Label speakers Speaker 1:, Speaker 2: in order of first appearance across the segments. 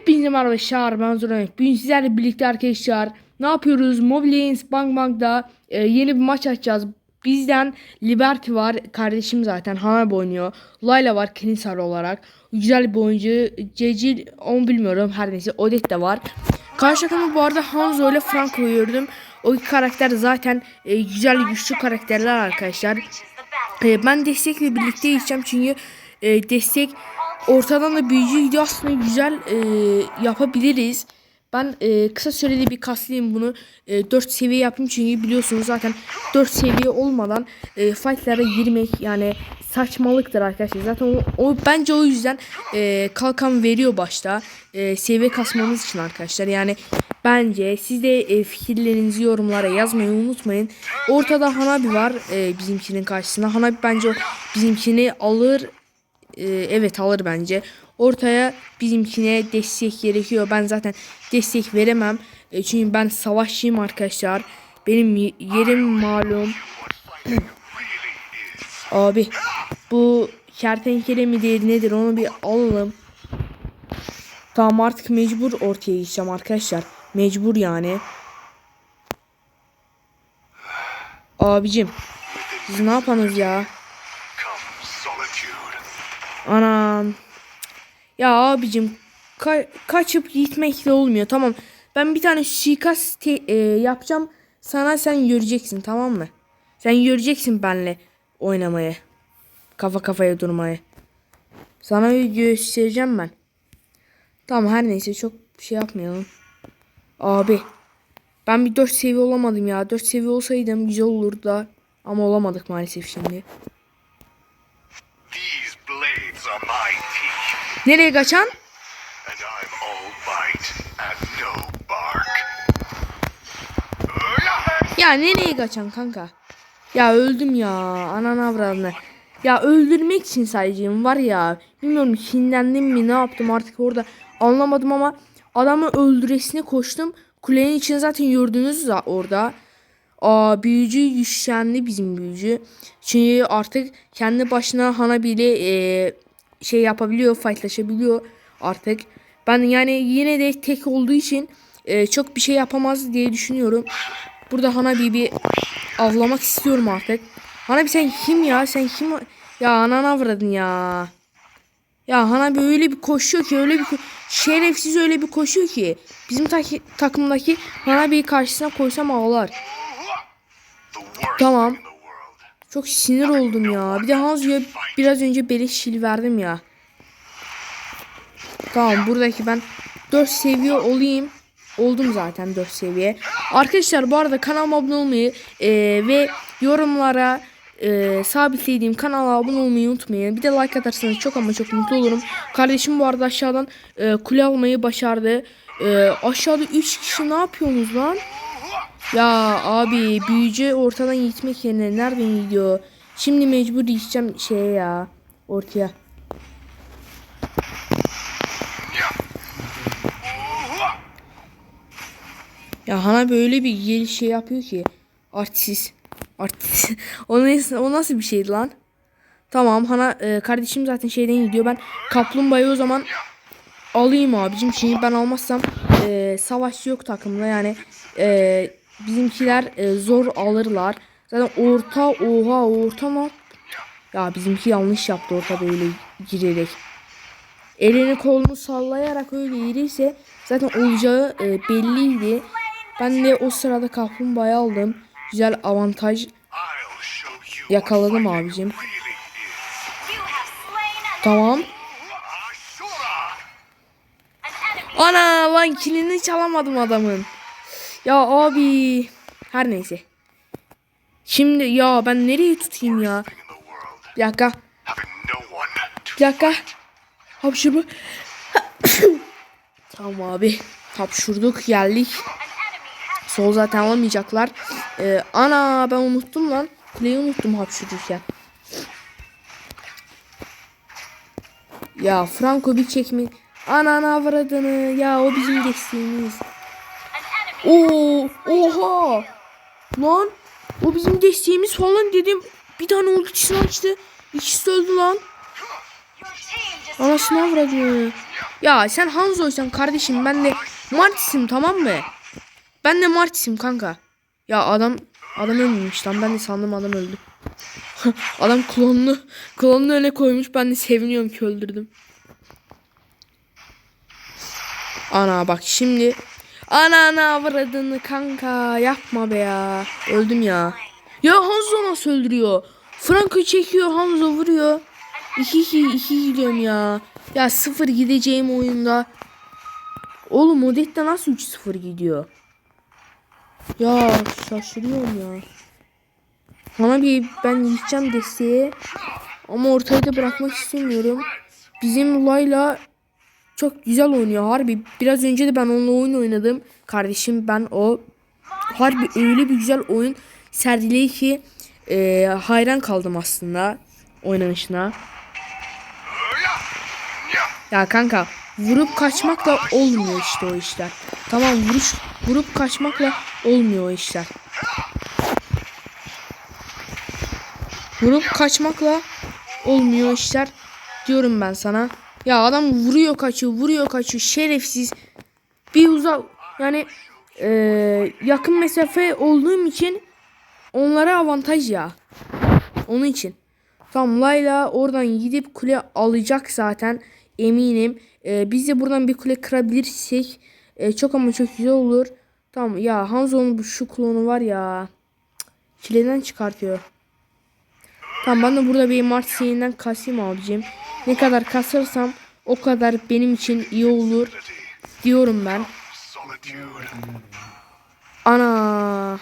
Speaker 1: Hepinize merhaba arkadaşlar ben Zoranek. Bugün sizlerle birlikte arkadaşlar ne yapıyoruz? Mobile Legends Bang Bang'da e, yeni bir maç açacağız. Bizden Liberty var. Kardeşim zaten Hanab oynuyor. Layla var Kenisar olarak. Güzel bir oyuncu. Cecil onu bilmiyorum. Her neyse Odette de var. Karşı takımda bu arada Hanzo ile Franco'yu gördüm. O iki karakter zaten e, güzel güçlü karakterler arkadaşlar. E, ben destekle birlikte gideceğim çünkü e, destek ortadan da büyücü gidiyor aslında güzel e, yapabiliriz. Ben e, kısa sürede bir kaslayayım bunu. E, 4 seviye yapayım çünkü biliyorsunuz zaten 4 seviye olmadan e, fightlara girmek yani saçmalıktır arkadaşlar. Zaten o, o bence o yüzden e, kalkan veriyor başta. E, seviye kasmamız için arkadaşlar. Yani bence siz de e, fikirlerinizi yorumlara yazmayı unutmayın. Ortada Hanabi var e, bizimkinin karşısında. Hanabi bence o bizimkini alır ee, evet alır bence. Ortaya bizimkine destek gerekiyor. Ben zaten destek veremem. E, çünkü ben savaşçıyım arkadaşlar. Benim yerim malum. Abi bu kertenkele midir nedir onu bir alalım. Tamam artık mecbur ortaya gideceğim arkadaşlar. Mecbur yani. Abicim siz ne yapıyorsunuz ya? Anam. Ya abicim ka- kaçıp gitmekle olmuyor. Tamam. Ben bir tane suikast e, yapacağım. Sana sen göreceksin tamam mı? Sen göreceksin benle oynamayı. Kafa kafaya durmayı. Sana göstereceğim ben. Tamam her neyse çok şey yapmayalım. Abi. Ben bir 4 seviye olamadım ya. 4 seviye olsaydım güzel olurdu da. Ama olamadık maalesef şimdi.
Speaker 2: These blades
Speaker 1: Nereye kaçan? Ya nereye kaçan kanka? Ya öldüm ya. Ananı avradını. Ya öldürmek için sadece var ya. Bilmiyorum kinlendim mi ne yaptım artık orada anlamadım ama adamı öldüresine koştum. Kulenin içine zaten gördünüz za- orada. Aa büyücü güçlendi bizim büyücü. Çünkü artık kendi başına Hana bile e, şey yapabiliyor, fightlaşabiliyor artık. Ben yani yine de tek olduğu için e, çok bir şey yapamaz diye düşünüyorum. Burada Hanabi'yi avlamak istiyorum artık. Hanabi sen kim ya? Sen kim? Ya anan avradın ya. Ya Hanabi öyle bir koşuyor ki öyle bir şerefsiz öyle bir koşuyor ki. Bizim taki- takımdaki Hanabi'yi karşısına koysam ağlar. Tamam. Çok sinir oldum ya. Bir de Hanzo'ya biraz önce beleş şil verdim ya. Tamam buradaki ben 4 seviye olayım. Oldum zaten 4 seviye. Arkadaşlar bu arada kanalıma abone olmayı e, ve yorumlara e, sabitlediğim kanala abone olmayı unutmayın. Bir de like atarsanız çok ama çok mutlu olurum. Kardeşim bu arada aşağıdan e, kule almayı başardı. E, aşağıda 3 kişi ne yapıyorsunuz lan? Ya abi büyücü ortadan gitmek yerine nereden gidiyor? Şimdi mecbur gideceğim şeye ya. Ortaya. Ya Hana böyle bir gel şey yapıyor ki. Artist. Artist. o, nasıl, o nasıl bir şeydi lan? Tamam Hana e, kardeşim zaten şeyden gidiyor. Ben kaplumbağayı o zaman alayım abicim. Şimdi ben almazsam e, savaşçı yok takımda yani e, bizimkiler e, zor alırlar. Zaten orta oha orta mı? Ya bizimki yanlış yaptı orta böyle girerek. Elini kolunu sallayarak öyle girirse zaten olacağı e, belliydi. Ben de o sırada kaplumbağayı aldım. Güzel avantaj yakaladım abicim. Tamam. Ana lan kilini çalamadım adamın. Ya abi. Her neyse. Şimdi ya ben nereye tutayım ya? Bir dakika. Bir dakika. Hapşırma. tamam abi. Hapşurduk geldik. Sol zaten alamayacaklar. Ee, ana ben unuttum lan. Kuleyi unuttum hapşırırken. Ya Franco bir çekme. Ana avradını. Ya o bizim desteğimiz. Oo, oha. Lan o bizim desteğimiz falan dedim. Bir tane ultisini açtı. İkisi öldü lan. Anasını avradı. Ya sen Hanzo'ysan kardeşim ben de Martis'im tamam mı? Ben de Martis'im kanka. Ya adam adam ölmüş lan ben de sandım adam öldü. adam klonunu klonunu öne koymuş ben de seviniyorum ki öldürdüm. Ana bak şimdi ana ana avradını kanka yapma be ya. Öldüm ya. Ya Hanzo nasıl öldürüyor? Franco çekiyor Hanzo vuruyor. 2-2 2 gidiyorum ya. Ya 0 gideceğim oyunda. Oğlum Odette nasıl 3-0 gidiyor? Ya şaşırıyorum ya. Bana bir ben gideceğim desteğe. Ama ortayı da bırakmak istemiyorum. Bizim Layla çok güzel oynuyor harbi. Biraz önce de ben onunla oyun oynadım. Kardeşim ben o harbi öyle bir güzel oyun sergiledi ki e, hayran kaldım aslında oynanışına. Ya kanka vurup kaçmakla olmuyor işte o işler. Tamam vuruş vurup kaçmakla olmuyor o işler. Vurup kaçmakla olmuyor işler diyorum ben sana. Ya adam vuruyor kaçıyor vuruyor kaçıyor şerefsiz. Bir uzak yani eee, yakın mesafe olduğum için onlara avantaj ya. Onun için. Tamam Layla oradan gidip kule alacak zaten eminim. Ee, biz de buradan bir kule kırabilirsek e, çok ama çok güzel olur. Tamam ya Hanzo'nun şu klonu var ya. Çileden çıkartıyor. Tamam ben de burada bir Mart şeyinden kasayım abicim. Ne kadar kasırsam o kadar benim için iyi olur diyorum ben. Ana.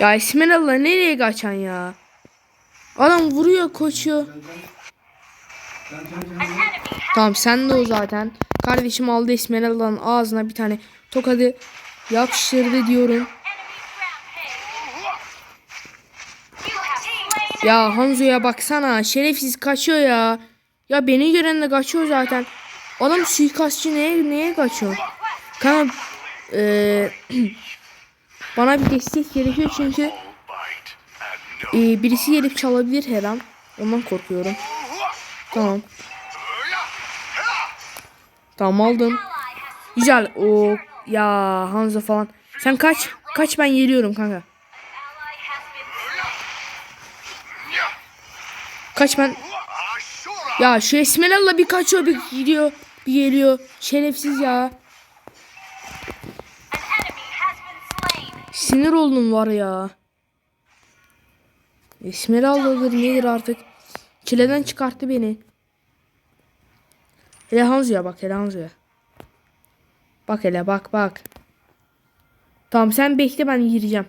Speaker 1: Ya Esmeralda nereye kaçan ya? Adam vuruyor koşuyor. Tamam sen de o zaten. Kardeşim aldı Esmeralda'nın ağzına bir tane tokadı yapıştırdı diyorum. Ya Hanzo'ya baksana şerefsiz kaçıyor ya. Ya beni gören de kaçıyor zaten. Adam suikastçı neye, neye kaçıyor? Kanka eee, bana bir destek gerekiyor çünkü eee, birisi gelip çalabilir her an. Ondan korkuyorum. Tamam. Tamam aldım. Güzel. O ya Hanzo falan. Sen kaç. Kaç ben geliyorum kanka. Kaç ben. Ya şu Esmeralda bir kaçıyor bir gidiyor. Bir geliyor. Şerefsiz ya. Sinir oldum var ya. Esmeralda'dır nedir artık. Çileden çıkarttı beni. Hele Hanzo'ya bak hele Hanzo'ya. Bak hele bak bak. Tamam sen bekle ben gireceğim.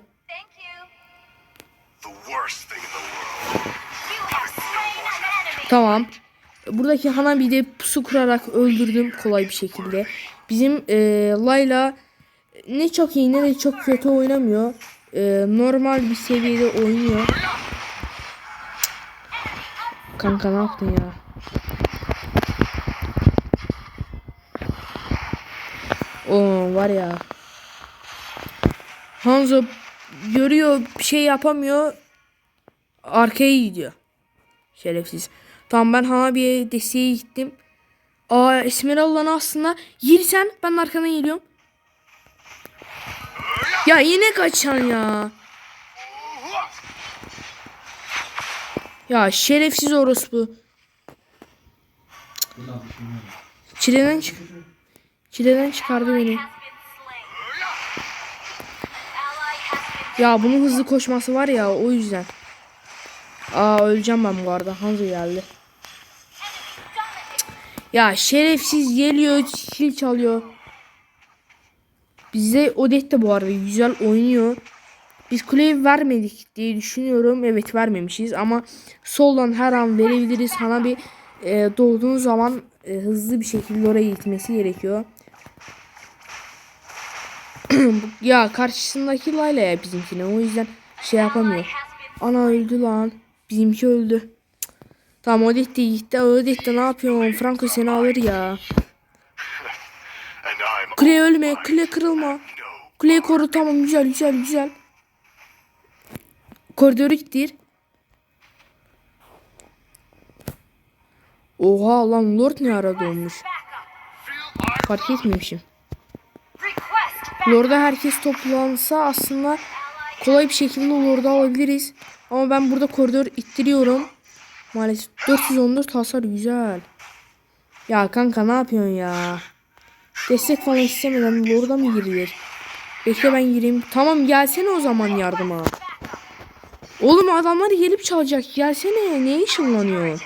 Speaker 1: Tamam. Buradaki Hanabi'yi de pusu kurarak öldürdüm kolay bir şekilde. Bizim eee, Layla ne çok iyi ne de çok kötü oynamıyor. Eee, normal bir seviyede oynuyor. Kanka ne yaptın ya? Oo var ya. Hanzo görüyor bir şey yapamıyor. Arkaya gidiyor. Şerefsiz. Tamam ben Hanabi'ye desteğe gittim. Aa Esmeralda'nın aslında girsen ben arkadan geliyorum. Ya yine kaçan ya. Ya şerefsiz orospu. Çileden çık. Çileden çıkardı beni. Ya bunun hızlı koşması var ya o yüzden. Aa öleceğim ben bu arada. Hanzo geldi. Ya şerefsiz geliyor, kill çalıyor. Bizde Odette bu arada güzel oynuyor. Biz kuleyi vermedik diye düşünüyorum. Evet vermemişiz ama soldan her an verebiliriz. Hana bir e, doğduğun zaman e, hızlı bir şekilde oraya gitmesi gerekiyor. ya karşısındaki Layla ya bizimkine o yüzden şey yapamıyor. Ana öldü lan. Bizimki öldü. Cık. Tamam Odette gitti. Odette ne yapıyorsun? Franco seni alır ya. Kule ölme. Kule kırılma. Kuleyi koru tamam güzel güzel güzel. Koridoru ittir. Oha lan Lord ne ara doğmuş. Fark etmemişim. Lord'a herkes toplansa aslında kolay bir şekilde Lord'u alabiliriz. Ama ben burada koridor ittiriyorum. Maalesef 414 hasar güzel. Ya kanka ne yapıyorsun ya? Destek falan istemeden Lord'a mı girilir? Bekle ben gireyim. Tamam gelsene o zaman yardıma. Oğlum adamlar gelip çalacak. Gelsene. Niye ışınlanıyor?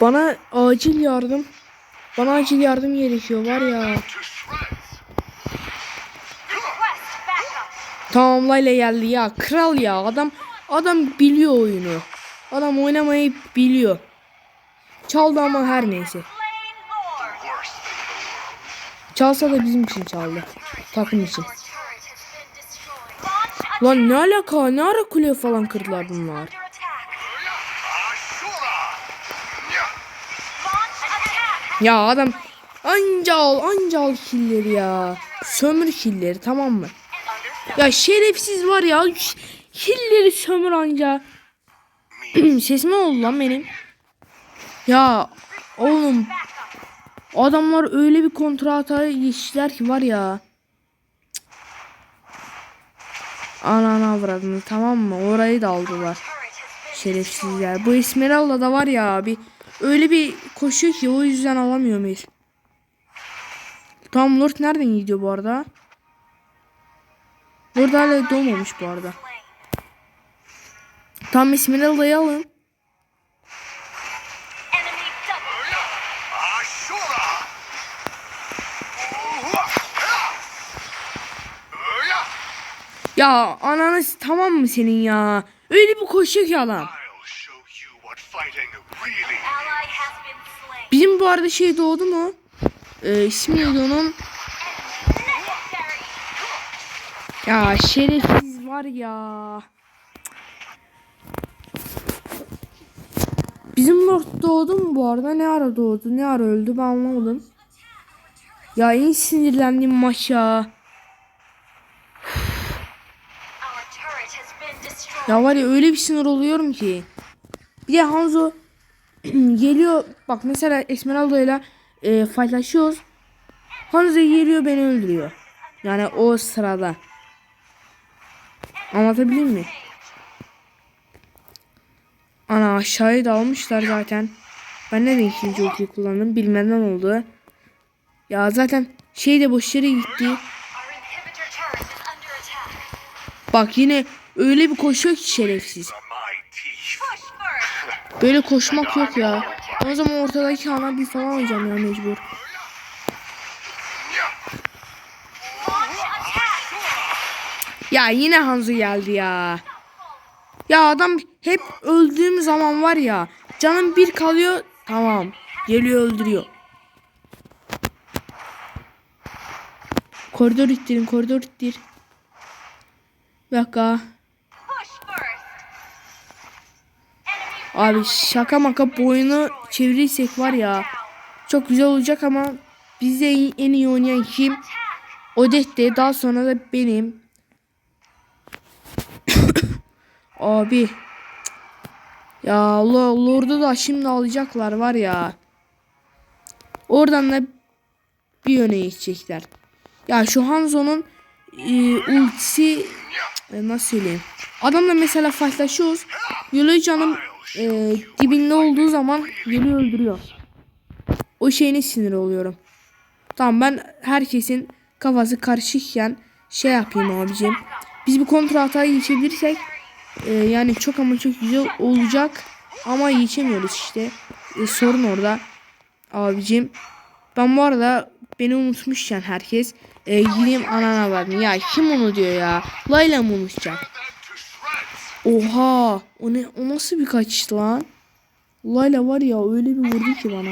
Speaker 1: Bana acil yardım. Bana acil yardım gerekiyor var ya.
Speaker 3: Backup.
Speaker 1: Tamam Layla geldi ya. Kral ya. Adam adam biliyor oyunu. Adam oynamayı biliyor. Çaldı ama her neyse. Çalsa da bizim için çaldı. Takım için. Lan ne alaka? Ne ara kule falan kırdılar bunlar? Ya adam anca al anca al killeri ya. Sömür killeri tamam mı? Ya şerefsiz var ya. Killeri sömür anca. Sesim oldu lan benim. Ya oğlum adamlar öyle bir kontra hata geçtiler ki var ya. Anana avradını tamam mı? Orayı da aldılar. Şerefsizler. Bu Esmeralda da var ya abi. Öyle bir koşuyor ki o yüzden alamıyor muyuz? Tam Lord nereden gidiyor bu arada? Lord hala doğmamış bu arada. Tam
Speaker 3: double.
Speaker 2: Ashura.
Speaker 1: Ya ananı tamam mı senin ya? Öyle bir koşuyor ki adam. Bizim bu arada şey doğdu mu? Ee, ismi onun? Ya şerefsiz var ya. Bizim Lord doğdu mu bu arada? Ne ara doğdu? Ne ara öldü? Ben anlamadım. Ya en sinirlendiğim maç ya. Ya var ya öyle bir sinir oluyorum ki. Bir de Hanzo geliyor. Bak mesela Esmeralda ile e, fightlaşıyoruz. Hanzo geliyor beni öldürüyor. Yani o sırada. Anlatabilir mi? Ana aşağıya da almışlar zaten. Ben neden ikinci ultiyi kullandım bilmeden oldu. Ya zaten şey de boş yere gitti. Bak yine öyle bir koşuyor ki şerefsiz. Böyle koşmak yok ya. O zaman ortadaki ana bir falan alacağım ya mecbur. Ya yine Hanzo geldi ya. Ya adam hep öldüğüm zaman var ya. Canım bir kalıyor. Tamam. Geliyor öldürüyor. Koridor ittirin koridor ittir. Bir dakika. Abi şaka maka boyunu çevirirsek var ya. Çok güzel olacak ama bizde en iyi oynayan kim? Odette daha sonra da benim. Abi. Ya Allah Lord'u da şimdi alacaklar var ya. Oradan da bir yöne geçecekler. Ya şu Hanzo'nun e, ultisi e, nasıl söyleyeyim? Adamla mesela fightlaşıyoruz. Yolu canım e, dibinde olduğu zaman geliyor öldürüyor. O şeyine sinir oluyorum. Tamam ben herkesin kafası karışıkken şey yapayım abicim. Biz bir kontra hatayı geçebilirsek e, yani çok ama çok güzel olacak. Ama geçemiyoruz işte. E, sorun orada. Abicim. Ben bu arada beni unutmuşken herkes e, gideyim anana verdim. Ya kim onu diyor ya? Layla mı unutacak? Oha. O ne? O nasıl bir kaçıştı lan? Layla var ya öyle bir vurdu ki bana.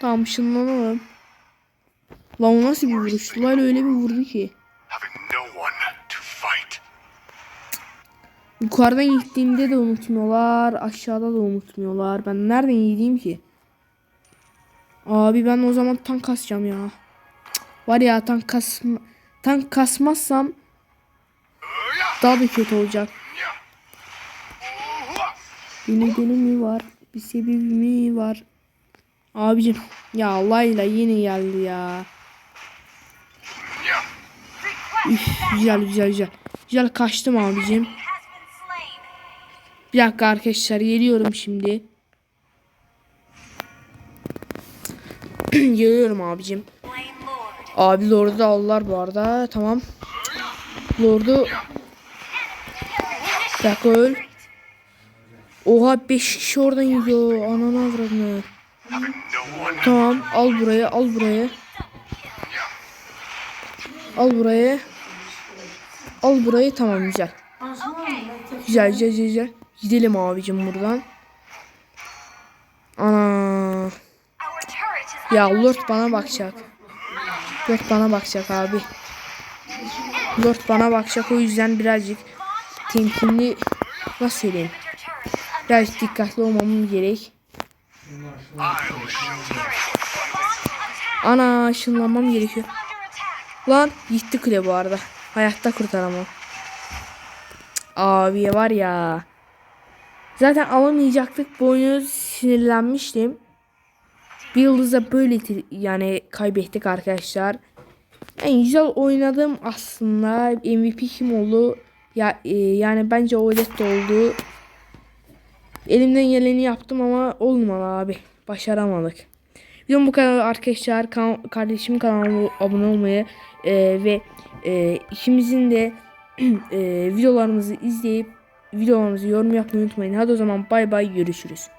Speaker 1: Tamam ışınlanalım. Lan o nasıl bir vuruş? Layla öyle bir vurdu ki. Yukarıdan gittiğimde de unutmuyorlar. Aşağıda da unutmuyorlar. Ben nereden gideyim ki? Abi ben o zaman tank kasacağım ya. Var ya tank kas tank kasmazsam daha da kötü olacak. Bir nedeni mi var? Bir sebebi mi var? Abicim ya Layla yine geldi ya. Üf, güzel güzel güzel. Güzel kaçtım abicim. Bir dakika arkadaşlar geliyorum şimdi. Geliyorum abicim. Abi Lord'u da aldılar bu arada. Tamam. Lord'u bir dakika öl. Oha 5 kişi oradan gidiyor. Ananı avradını. Tamam al burayı al burayı. Al burayı. Al burayı tamam güzel. Güzel güzel güzel. Gidelim abicim buradan. Ana. Ya Lord bana bakacak. Lord bana bakacak abi. Lord bana bakacak o yüzden birazcık temkinli nasıl söyleyeyim? Birazcık dikkatli olmam gerek. Ana ışınlanmam gerekiyor. Lan gitti kule bu arada. Hayatta kurtaramam. Abi var ya. Zaten alamayacaktık. Bu sinirlenmiştim. Bir yıldızda böyle yani kaybettik arkadaşlar. En güzel oynadım aslında. MVP kim oldu? Ya e, yani bence Olet oldu. Elimden geleni yaptım ama olmadı abi. Başaramadık. Videom bu kadar arkadaşlar. Kan kardeşim kanalıma abone olmayı e, ve e, ikimizin de e, videolarımızı izleyip videolarımızı yorum yapmayı unutmayın. Hadi o zaman bay bay görüşürüz.